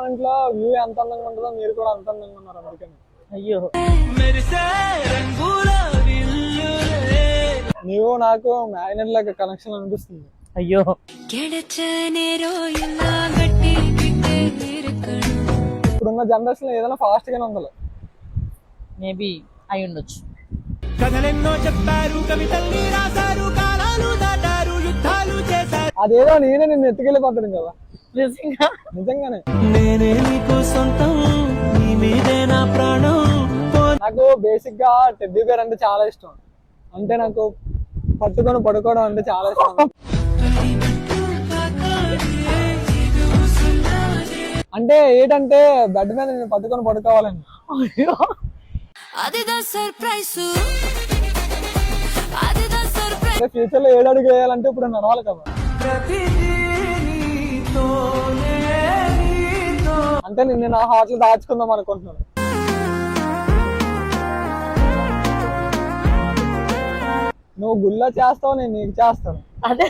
దాంట్లో వ్యూ ఎంత అందంగా ఉంటుందో మీరు కూడా అంత అందంగా ఉన్నారు అందుకని అయ్యో. నీవు నాకు మ్యాగ్నెట్ లాగా కనెక్షన్ అనిపిస్తుంది. అయ్యో. ఇప్పుడున్న జనరేషన్ ఏదైనా ఫాస్ట్ గానే ఉండాలి. మేబీ అయి ఉండొచ్చు. కథలెన్నో చెప్పారు కవితల్ని రాశారు కాలాలు దాటారు యుద్ధాలు చేశారు. అదేదో నేనే నిన్ను ఎత్తుకెళ్ళిపోతాను కదా. నేనే నీకు సొంతం మీదే నా ప్రాణం. నాకు బేసిక్గా టెడ్డీ బేర్ అంటే చాలా ఇష్టం. అంటే నాకు పట్టుకొని పడుకోవడం అంటే చాలా ఇష్టం. అంటే ఏంటంటే బెడ్ మీద నేను పట్టుకొని పడుకోవాలని. ఫ్యూచర్లో అడుగు వేయాలంటే ఇప్పుడు నడవాలి కదా. అంటే నిన్ను నా హార్ట్ దాచుకుందాం అనుకుంటున్నాను. నువ్వు గుళ్ళో చేస్తావు నేను నీకు చేస్తాను. అదే.